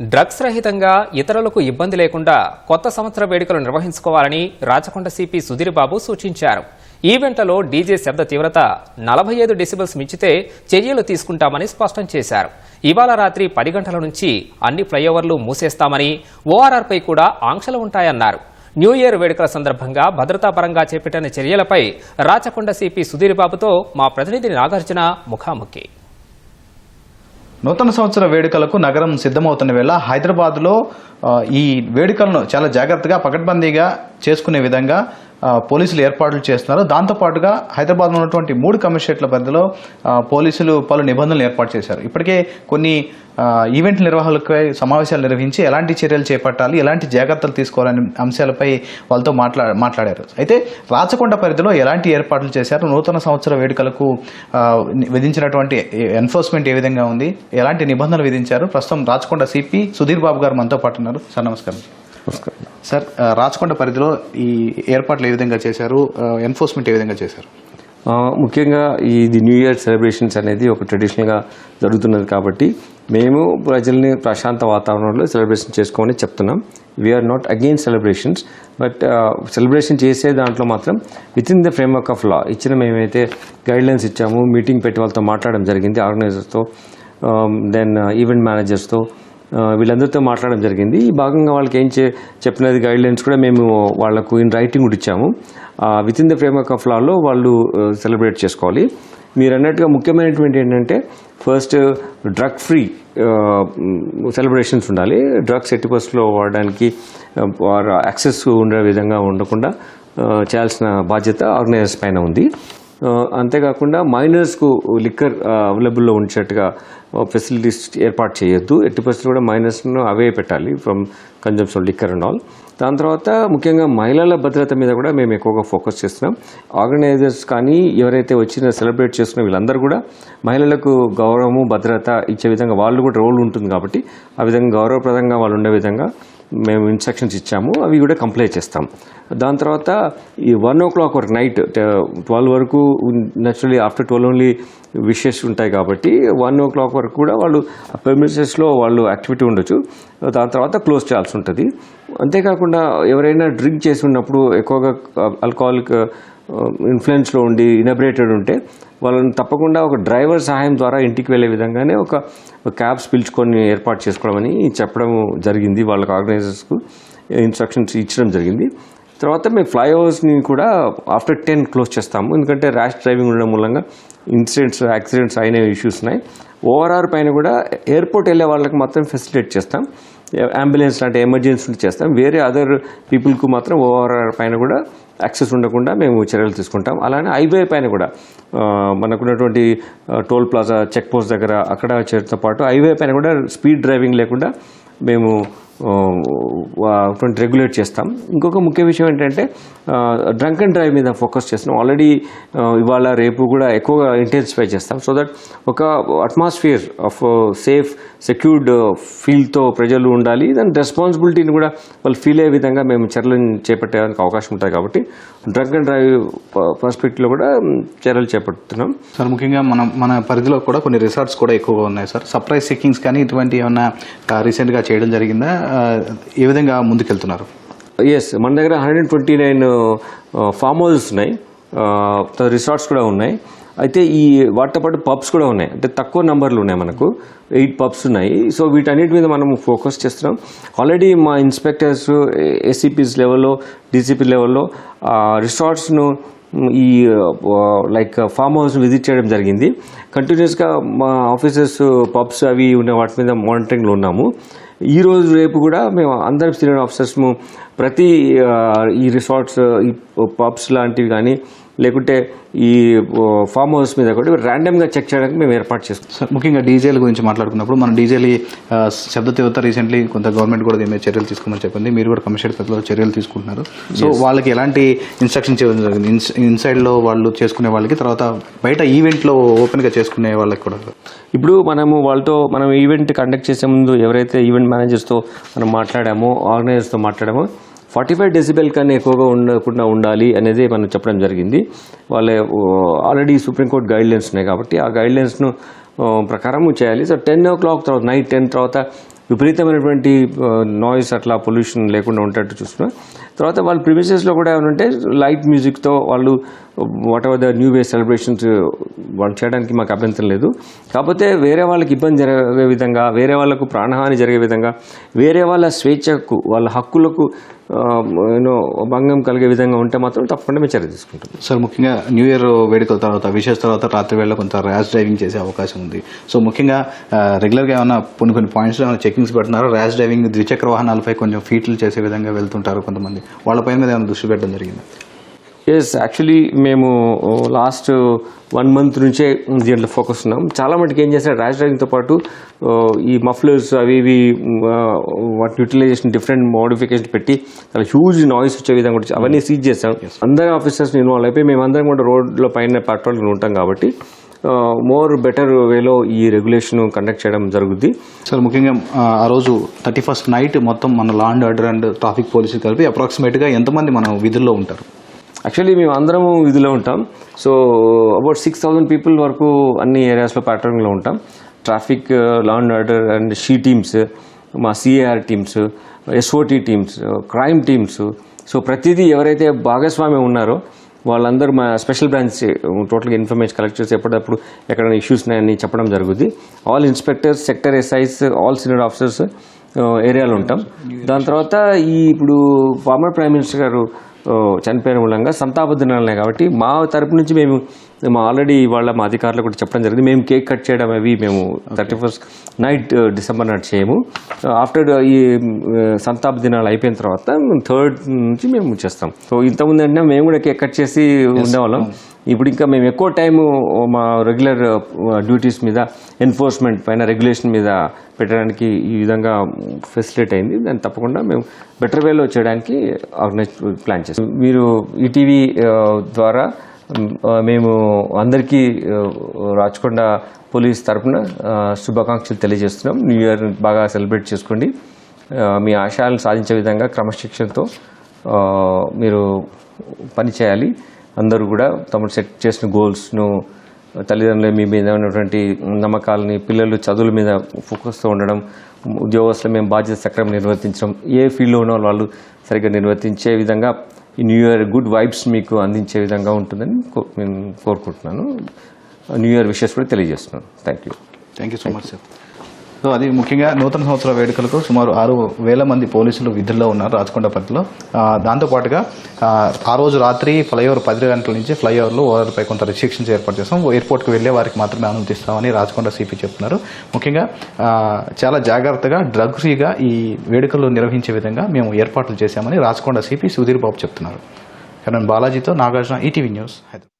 Drugs రహితంగా ఇతరులకు ఇబ్బంది లేకుండా కొత్త సంవత్సర వేడుకలు నిర్వహించుకోవాలని రాచకొండ సిపి సుధీర్ బాబు సూచించారు. ఈవెంట్లలో డీజే శబ్ద తీవ్రత నలభై ఐదు డెసిబల్స్ మించితే చర్యలు తీసుకుంటామని స్పష్టం చేశారు. ఇవాళ రాత్రి పది గంటల నుంచి అన్ని ఫ్లైఓవర్లు మూసేస్తామని ఓఆర్ఆర్పై కూడా ఆంక్షలు ఉంటాయన్నారు. న్యూ ఇయర్ వేడుకల సందర్భంగా భద్రతాపరంగా చేపట్టిన చర్యలపై రాచకొండ సిపి సుధీర్ బాబుతో మా ప్రతినిధి నాగార్జున ముఖాముఖి. నూతన సంవత్సర వేడుకలకు నగరం సిద్ధమవుతున్న వేళ హైదరాబాద్లో ఈ వేడుకలను చాలా జాగ్రత్తగా పకడ్బందీగా చేసుకునే విధంగా పోలీసులు ఏర్పాట్లు చేస్తున్నారు. దాంతోపాటుగా హైదరాబాద్లో ఉన్నటువంటి మూడు కమిషనరేట్ల పరిధిలో పోలీసులు పలు నిబంధనలు ఏర్పాటు చేశారు. ఇప్పటికే కొన్ని ఈవెంట్ నిర్వాహకులపై సమావేశాలు నిర్వహించి ఎలాంటి చర్యలు చేపట్టాలి ఎలాంటి జాగ్రత్తలు తీసుకోవాలనే అంశాలపై వాళ్ళతో మాట్లా మాట్లాడారు. అయితే రాచకొండ పరిధిలో ఎలాంటి ఏర్పాట్లు చేశారు? నూతన సంవత్సర వేడుకలకు విధించినటువంటి ఎన్ఫోర్స్మెంట్ ఏ విధంగా ఉంది? ఎలాంటి నిబంధనలు విధించారు? ప్రస్తుతం రాచకొండ సిపి సుధీర్ బాబు గారు మనతో పాటు ఉన్నారు. సార్ నమస్కారం. నమస్కారం. సార్ రాచకొండ పరిధిలో ఈ ఏర్పాట్లు ఏ విధంగా చేశారు? ఎన్ఫోర్స్మెంట్ ఏ విధంగా చేశారు? ముఖ్యంగా ఇది న్యూ ఇయర్ సెలబ్రేషన్స్ అనేది ఒక ట్రెడిషనల్గా జరుగుతున్నది కాబట్టి మేము ప్రజల్ని ప్రశాంత వాతావరణంలో సెలబ్రేషన్ చేసుకోమని చెప్తున్నాం. We are not against celebrations but celebration చేసే దాంట్లో మాత్రం within the framework of law ఇచ్చిన మేమైతే గైడ్లైన్స్ ఇచ్చాము మీటింగ్ పెట్టి వాళ్ళతో మాట్లాడడం జరిగింది ఆర్గనైజర్స్తో దెన్ ఈవెంట్ మేనేజర్స్తో వీళ్ళందరితో మాట్లాడడం జరిగింది. ఈ భాగంగా వాళ్ళకి ఏం చే చెప్పినది గైడ్లైన్స్ కూడా మేము వాళ్ళకు ఇన్ రైటింగ్ కూడా ఇచ్చాము. With in the framework of లాలో వాళ్ళు సెలబ్రేట్ చేసుకోవాలి. మీరు అన్నట్టుగా ముఖ్యమైనటువంటి ఏంటంటే ఫస్ట్ డ్రగ్ ఫ్రీ సెలబ్రేషన్స్ ఉండాలి. డ్రగ్స్ ఎట్టి పరిస్థితుల్లో వాడడానికి యాక్సెస్ ఉండే విధంగా ఉండకుండా చేయాల్సిన బాధ్యత ఆర్గనైజర్స్ పైన ఉంది. అంతేకాకుండా మైనర్స్కు లిక్కర్ అవైలబుల్లో ఉంచేట్టుగా ఫెసిలిటీస్ ఏర్పాటు చేయొద్దు. ఎట్టి పరిస్థితులు కూడా మైనర్స్ను అవే పెట్టాలి from consumption liquor and all. దాని తర్వాత ముఖ్యంగా మహిళల భద్రత మీద కూడా మేము ఎక్కువగా ఫోకస్ చేస్తున్నాం. ఆర్గనైజర్స్ కానీ ఎవరైతే వచ్చిన సెలబ్రేట్ చేస్తున్న వీళ్ళందరూ కూడా మహిళలకు గౌరవము భద్రత ఇచ్చే విధంగా వాళ్ళు కూడా రోల్ ఉంటుంది కాబట్టి ఆ విధంగా గౌరవప్రదంగా వాళ్ళు ఉండే విధంగా మేము ఇన్స్ట్రక్షన్స్ ఇచ్చాము అవి కూడా కంప్లై చేస్తాం. దాని తర్వాత ఈ వన్ ఓ క్లాక్ వరకు నైట్ ట్వెల్వ్ వరకు naturally after twelve only wishes ఉంటాయి కాబట్టి వన్ ఓ క్లాక్ వరకు కూడా వాళ్ళు పెర్మిసెస్లో వాళ్ళు యాక్టివిటీ ఉండొచ్చు. దాని తర్వాత క్లోజ్ చేయాల్సి ఉంటుంది. అంతేకాకుండా ఎవరైనా డ్రింక్ చేసి ఉన్నప్పుడు ఎక్కువగా ఆల్కహాలిక్ ఇన్ఫ్లుయెన్స్లో ఉండి ఇనబరేటెడ్ ఉంటే వాళ్ళని తప్పకుండా ఒక డ్రైవర్ సహాయం ద్వారా ఇంటికి వెళ్ళే విధంగానే ఒక క్యాబ్స్ పిలుచుకొని ఏర్పాటు చేసుకోవడమని చెప్పడం జరిగింది. వాళ్ళకి ఆర్గనైజర్స్కు ఇన్స్ట్రక్షన్స్ ఇచ్చడం జరిగింది. తర్వాత మేము ఫ్లైఓవర్స్ని కూడా ఆఫ్టర్ టెన్ క్లోజ్ చేస్తాము. ఎందుకంటే ర్యాష్ డ్రైవింగ్ ఉండడం మూలంగా ఇన్సిడెంట్స్ యాక్సిడెంట్స్ అయిన ఇష్యూస్ ఉన్నాయి. ఓఆర్ఆర్ పైన కూడా ఎయిర్పోర్ట్ వెళ్ళే వాళ్ళకి మాత్రం ఫెసిలిటేట్ చేస్తాం. అంబులెన్స్ లాంటి ఎమర్జెన్సీలు చేస్తాం. వేరే అదర్ పీపుల్కు మాత్రం ఓఆర్ఆర్ పైన కూడా యాక్సెస్ ఉండకుండా మేము చర్యలు తీసుకుంటాం. అలానే హైవే పైన కూడా మనకున్నటువంటి టోల్ ప్లాజా చెక్ పోస్ట్ దగ్గర అక్కడ చేరుతో పాటు హైవే పైన కూడా స్పీడ్ డ్రైవింగ్ లేకుండా మేము అటువంటి రెగ్యులేట్ చేస్తాం. ఇంకొక ముఖ్య విషయం ఏంటంటే డ్రంక్ అండ్ డ్రైవ్ మీద ఫోకస్ చేస్తున్నాం. ఆల్రెడీ ఇవాళ రేపు కూడా ఎక్కువగా ఇంటెన్సిఫై చేస్తాం. సో దట్ ఒక అట్మాస్ఫియర్ ఆఫ్ సేఫ్ సెక్యూర్డ్ ఫీల్తో ప్రజలు ఉండాలి. దాని రెస్పాన్సిబిలిటీని కూడా వాళ్ళు ఫీల్ అయ్యే విధంగా మేము చర్యలను చేపట్టడానికి అవకాశం ఉంటుంది కాబట్టి డ్రంక్ అండ్ డ్రైవ్ పర్స్పెక్టివ్లో కూడా చర్యలు చేపడుతున్నాం. సార్ ముఖ్యంగా మన మన పరిధిలో కూడా కొన్ని రిసార్ట్స్ కూడా ఎక్కువగా ఉన్నాయి సార్. సర్ప్రైజ్ సిక్కింగ్స్ కానీ ఇటువంటి ఏమైనా రీసెంట్గా చేయడం జరిగిందా? ఏ విధంగా ముందుకెళ్తున్నారు? ఎస్ మన దగ్గర hundred twenty nine farm houses ఉన్నాయి. రిసార్ట్స్ కూడా ఉన్నాయి. అయితే ఈ వాటితో పాటు పబ్స్ కూడా ఉన్నాయి. అంటే తక్కువ నెంబర్లు ఉన్నాయి మనకు. ఎయిట్ పబ్స్ ఉన్నాయి. సో వీటన్నిటి మీద మనం ఫోకస్ చేస్తున్నాం. ఆల్రెడీ మా ఇన్స్పెక్టర్స్ ఏసీపీస్ లెవెల్లో డీసీపీ లెవెల్లో రిసార్ట్స్ను ఈ లైక్ ఫామ్ హౌస్ విజిట్ చేయడం జరిగింది. కంటిన్యూస్గా మా ఆఫీసర్స్ పబ్స్ అవి ఉన్న వాటి మీద మానిటరింగ్లో ఉన్నాము. ఈ రోజు రేపు కూడా మేము అందరం సీనియర్ ఆఫీసర్స్ ప్రతి ఈ రిసార్ట్స్ ఈ పబ్స్ లాంటివి కానీ లేకుంటే ఈ ఫామ్ హౌస్ మీద కూడా ర్యాండమ్గా చెక్ చేయడానికి మేము ఏర్పాటు చేసుకుంటాం. సార్ ముఖ్యంగా డీజేల గురించి మాట్లాడుకున్నప్పుడు మన డీజేలు శబ్ద తీవ్రత రీసెంట్లీ కొంత గవర్నమెంట్ కూడా దీని మీద చర్యలు తీసుకోమని చెప్పింది. మీరు కూడా కమిషనర్ పరిధిలో చర్యలు తీసుకుంటున్నారు. సో వాళ్ళకి ఎలాంటి ఇన్స్ట్రక్షన్ చేయడం జరిగింది? ఇన్స్ ఇన్సైడ్లో వాళ్ళు చేసుకునే వాళ్ళకి తర్వాత బయట ఈవెంట్లో ఓపెన్గా చేసుకునే వాళ్ళకి కూడా. ఇప్పుడు మనము వాళ్ళతో మనం ఈవెంట్ కండక్ట్ చేసే ముందు ఎవరైతే ఈవెంట్ మేనేజర్స్తో మనం మాట్లాడామో ఆర్గనైజర్స్తో మాట్లాడామో ఫార్టీ ఫైవ్ డెసిబెల్ కన్నా ఎక్కువగా ఉండకుండా ఉండాలి అనేది మనం చెప్పడం జరిగింది. వాళ్ళ ఆల్రెడీ సుప్రీంకోర్టు గైడ్ లైన్స్ ఉన్నాయి కాబట్టి ఆ గైడ్ లైన్స్ను ప్రకారం చేయాలి. సో టెన్ ఓ క్లాక్ తర్వాత నైట్ టెన్ తర్వాత విపరీతమైనటువంటి నాయిస్ అట్లా పొల్యూషన్ లేకుండా ఉండేట్టు చూస్తున్నాం తర్వాత వాళ్ళ ప్రిమిసెస్లో కూడా ఏమంటే లైట్ మ్యూజిక్తో వాళ్ళు whatever the new year celebrations వాళ్ళు చేయడానికి మాకు అభ్యంతరం లేదు. కాకపోతే వేరే వాళ్ళకి ఇబ్బంది జరిగే విధంగా వేరే వాళ్ళకు ప్రాణహాని జరిగే విధంగా వేరే వాళ్ళ స్వేచ్ఛకు వాళ్ళ హక్కులకు యూనో భంగం కలిగే విధంగా ఉంటే మాత్రం తప్పకుండా మేము చర్య తీసుకుంటాం. సార్ ముఖ్యంగా న్యూ ఇయర్ వేడుకల తర్వాత విశేష తర్వాత రాత్రి వేళ కొంత ర్యాష్ డ్రైవింగ్ చేసే అవకాశం ఉంది. సో ముఖ్యంగా రెగ్యులర్గా ఏమైనా కొన్ని కొన్ని పాయింట్స్ ఏమైనా చెకింగ్స్ పెడుతున్నారు ర్యాష్ డ్రైవింగ్ ద్విచక్ర వాహనాలపై కొంచెం ఫీట్లు చేసే విధంగా వెళ్తుంటారు కొంతమంది. వాళ్ళపై మీద ఏమైనా దృష్టి పెట్టడం జరిగింది? ఎస్ యాక్చువల్లీ మేము లాస్ట్ వన్ మంత్ నుంచే దీంట్లో ఫోకస్ ఉన్నాం. చాలా మటుకు ఏం చేస్తారు ర్యాష్ డ్రైవింగ్తో పాటు ఆ, ఈ మఫ్లర్స్ అవి ఇవి ఆ, వాటి యూటిలైజేషన్ డిఫరెంట్ మోడిఫికేషన్ పెట్టి చాలా హ్యూజ్ నాయిస్ వచ్చే విధంగా కూడా అవన్నీ సీజ్ చేస్తాం అందరి ఆఫీసర్స్ ఇన్వాల్వ్ అయిపోయి మేమందరం కూడా రోడ్ల పైన పెట్రోల్ ఉంటాం కాబట్టి మోర్ బెటర్ వేలో ఈ రెగ్యులేషన్ కండక్ట్ చేయడం జరుగుద్ది. సార్ ముఖ్యంగా ఆ, ఆ రోజు థర్టీ ఫస్ట్ నైట్ మొత్తం మన law and order and traffic పోలీసులు కలిపి అప్రాక్సిమేట్గా ఎంతమంది మన విధుల్లో ఉంటారు? యాక్చువల్లీ మేము అందరము విధిలో ఉంటాం. So about six thousand people వరకు అన్ని ఏరియాస్లో ప్యాటర్న్లో ఉంటాం. Traffic law and order and she teams మా CAR teams SOT teams crime teams so ప్రతిదీ ఎవరైతే భాగస్వామ్యం ఉన్నారో వాళ్ళందరూ మా స్పెషల్ బ్రాంచ్ టోటల్గా ఇన్ఫర్మేషన్ కలెక్ట్ చేసి ఎప్పటికప్పుడు ఎక్కడైనా ఇష్యూస్ ఉన్నాయని చెప్పడం జరుగుద్ది. All inspectors sector SIs all senior officers ఏరియాలో ఉంటాం. దాని తర్వాత ఈ ఇప్పుడు ఫార్మర్ ప్రైమ్ మినిస్టర్ గారు చనిపోయిన మూలంగా సంతాప దినాలనే కాబట్టి మా తరపు నుంచి మేము మా ఆల్రెడీ వాళ్ళ మా అధికారులకు కూడా చెప్పడం జరిగింది. మేము కేక్ కట్ చేయడం అవి మేము థర్టీ ఫస్ట్ నైట్ డిసెంబర్ నాటి చేయము. ఆఫ్టర్ ఈ సంతాప దినాలు అయిపోయిన తర్వాత థర్డ్ నుంచి మేము చేస్తాం. సో ఇంతకుముందు అంటే మేము కూడా కేక్ కట్ చేసి ఉండేవాళ్ళం. ఇప్పుడు ఇంకా మేము ఎక్కువ టైము మా రెగ్యులర్ డ్యూటీస్ మీద ఎన్ఫోర్స్మెంట్ పైన రెగ్యులేషన్ మీద పెట్టడానికి ఈ విధంగా ఫెసిలిటీ అయింది. దాన్ని తప్పకుండా మేము బెటర్ వేలో చేయడానికి ఆర్గనైజ్ ప్లాన్ చేస్తాం. మీరు ఈటీవీ ద్వారా మేము అందరికీ రాచకొండ పోలీస్ తరఫున శుభాకాంక్షలు తెలియజేస్తున్నాం. న్యూ ఇయర్ బాగా సెలబ్రేట్ చేసుకోండి. మీ ఆశయాలను సాధించే విధంగా క్రమశిక్షణతో మీరు పని చేయాలి. అందరూ కూడా తమ సెట్ చేసిన గోల్స్ను తల్లిదండ్రుల మీ మీద ఉన్నటువంటి నమ్మకాలని పిల్లలు చదువుల మీద ఫోకస్తో ఉండడం ఉద్యోగస్తులు మేము బాధ్యత సక్రమం నిర్వర్తించడం ఏ ఫీల్డ్లో ఉన్న వాళ్ళు సరిగ్గా నిర్వర్తించే విధంగా ఈ న్యూ ఇయర్ గుడ్ వైబ్స్ మీకు అందించే విధంగా ఉంటుందని కో- నేను కోరుకుంటున్నాను. న్యూ ఇయర్ విషెస్ కూడా తెలియజేస్తున్నాను. Thank you. Thank you so much sir. So అది ముఖ్యంగా నూతన సంవత్సర వేడుకలకు సుమారు ఆరు వేల మంది పోలీసులు విధుల్లో ఉన్నారు రాచకొండపల్లిలో దాంతోపాటుగా ఆ, రోజు రాత్రి ఫ్లైఓవర్ పది గంటల నుంచి ఫ్లైఓవర్లో ఓవర్పై కొంత రిస్ట్రిక్షన్స్ ఏర్పాటు చేస్తాం. ఎయిర్పోర్ట్కి వెళ్ళే వారికి మాత్రమే అనుమతిస్తామని రాచకొండ సిపి చెప్తున్నారు. ముఖ్యంగా చాలా జాగ్రత్తగా డ్రగ్ ఫ్రీగా ఈ వేడుకలు నిర్వహించే విధంగా మేము ఏర్పాట్లు చేశామని రాచకొండ సిపి సుధీర్ బాబు చెప్తున్నారు. కరణ్ బాలాజీతో నాగార్జున ఈటీవీ న్యూస్ హైదరాబాద్.